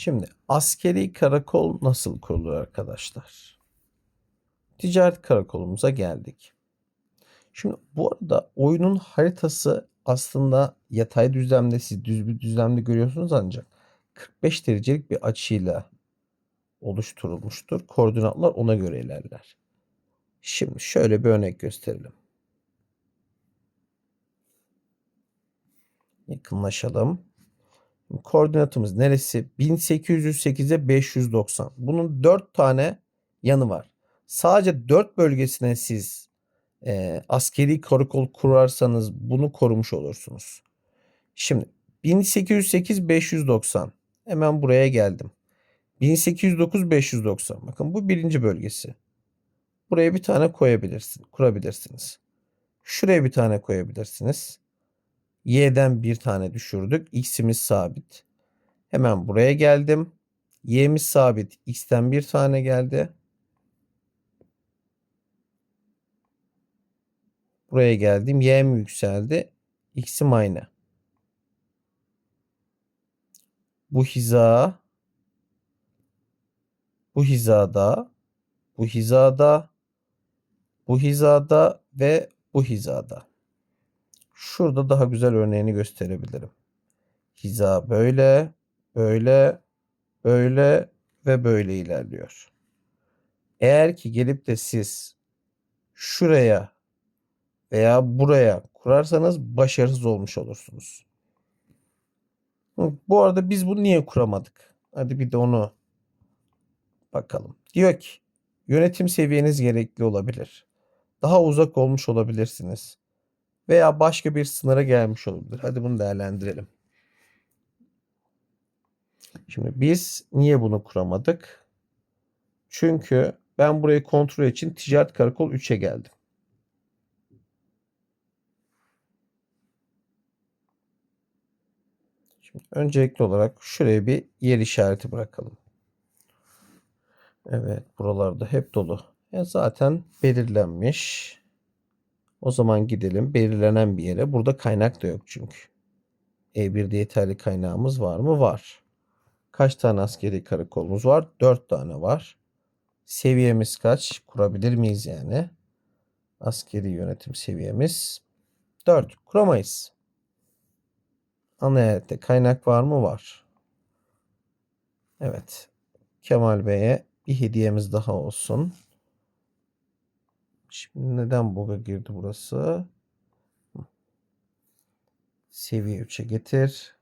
Şimdi askeri karakol nasıl kurulur arkadaşlar? Ticaret karakolumuza geldik. Şimdi bu arada oyunun haritası aslında yatay düzlemde siz düz bir düzlemde görüyorsunuz ancak 45 derecelik bir açıyla oluşturulmuştur. Koordinatlar ona göre ilerler. Şimdi şöyle bir örnek gösterelim. Yakınlaşalım. Koordinatımız neresi? 1808'e 590. Bunun 4 tane yanı var. Sadece 4 bölgesine siz e, askeri karakol kurarsanız bunu korumuş olursunuz. Şimdi 1808 590. Hemen buraya geldim. 1809 590. Bakın bu birinci bölgesi. Buraya bir tane koyabilirsin, kurabilirsiniz. Şuraya bir tane koyabilirsiniz. Y'den bir tane düşürdük. X'imiz sabit. Hemen buraya geldim. Y'miz sabit. X'ten bir tane geldi. Buraya geldim. Y'm yükseldi. X'im aynı. Bu hiza bu hizada bu hizada bu hizada ve bu hizada. Şurada daha güzel örneğini gösterebilirim. Hiza böyle, böyle, böyle ve böyle ilerliyor. Eğer ki gelip de siz şuraya veya buraya kurarsanız başarısız olmuş olursunuz. Bu arada biz bunu niye kuramadık? Hadi bir de onu bakalım. Diyor ki yönetim seviyeniz gerekli olabilir. Daha uzak olmuş olabilirsiniz. Veya başka bir sınıra gelmiş olabilir. Hadi bunu değerlendirelim. Şimdi biz niye bunu kuramadık? Çünkü ben burayı kontrol için ticaret karakol 3'e geldim. Şimdi öncelikli olarak şuraya bir yer işareti bırakalım. Evet buralarda hep dolu. E zaten belirlenmiş. O zaman gidelim belirlenen bir yere. Burada kaynak da yok çünkü. E1'de yeterli kaynağımız var mı? Var. Kaç tane askeri karakolumuz var? 4 tane var. Seviyemiz kaç? Kurabilir miyiz yani? Askeri yönetim seviyemiz 4. Kuramayız. Ana eyalette kaynak var mı? Var. Evet. Kemal Bey'e bir hediyemiz daha olsun. Şimdi neden bug'a girdi burası? Seviye 3'e getir.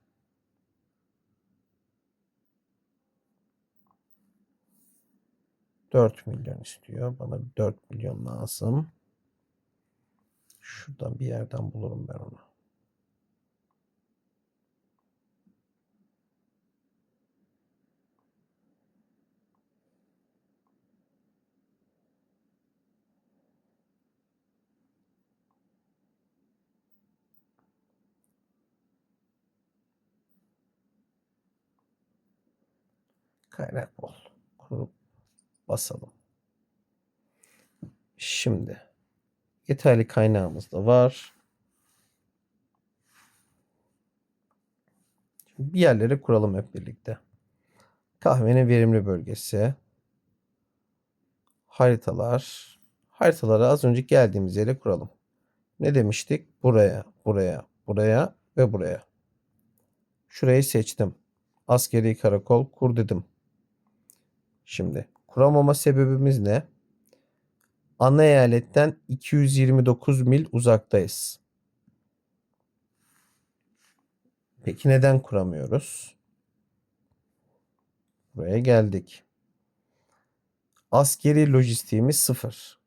Dört milyon istiyor. Bana 4 milyon lazım. Şuradan bir yerden bulurum ben onu. Kaynak bol. Kurup basalım. Şimdi yeterli kaynağımız da var. Şimdi bir yerlere kuralım hep birlikte. Kahvenin verimli bölgesi. Haritalar. Haritaları az önce geldiğimiz yere kuralım. Ne demiştik? Buraya, buraya, buraya ve buraya. Şurayı seçtim. Askeri karakol kur dedim. Şimdi kuramama sebebimiz ne? Ana eyaletten 229 mil uzaktayız. Peki neden kuramıyoruz? Buraya geldik. Askeri lojistiğimiz sıfır.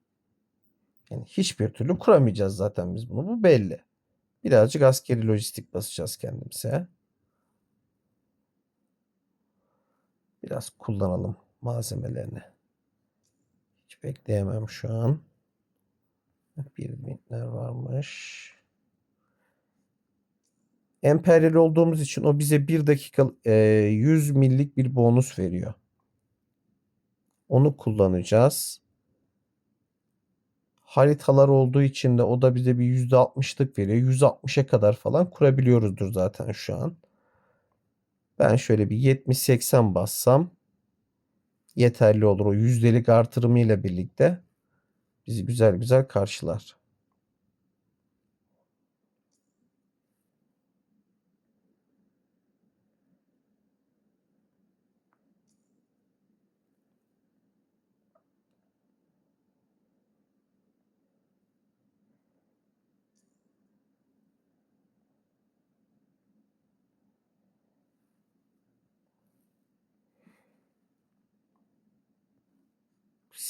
Yani hiçbir türlü kuramayacağız zaten biz bunu. Bu belli. Birazcık askeri lojistik basacağız kendimize. Biraz kullanalım malzemelerini. Hiç bekleyemem şu an. Bir binler varmış. Emperyal olduğumuz için o bize bir dakika e, 100 millik bir bonus veriyor. Onu kullanacağız. Haritalar olduğu için de o da bize bir %60'lık veriyor. 160'a kadar falan kurabiliyoruzdur zaten şu an. Ben şöyle bir 70-80 bassam yeterli olur. O yüzdelik artırımıyla birlikte bizi güzel güzel karşılar.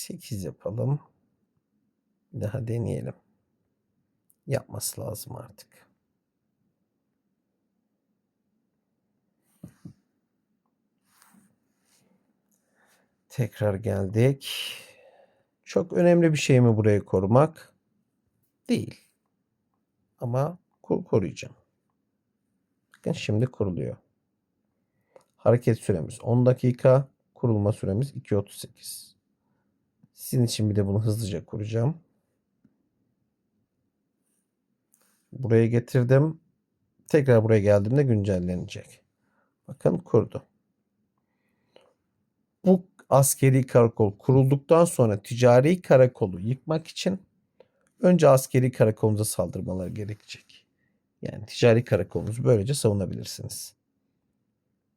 Sekiz yapalım. Bir daha deneyelim. Yapması lazım artık. Tekrar geldik. Çok önemli bir şey mi burayı korumak? Değil. Ama kur koruyacağım. Bakın şimdi kuruluyor. Hareket süremiz 10 dakika. Kurulma süremiz 2.38. Sizin için bir de bunu hızlıca kuracağım. Buraya getirdim. Tekrar buraya geldiğimde güncellenecek. Bakın kurdu. Bu askeri karakol kurulduktan sonra ticari karakolu yıkmak için önce askeri karakolumuza saldırmaları gerekecek. Yani ticari karakolunuzu böylece savunabilirsiniz.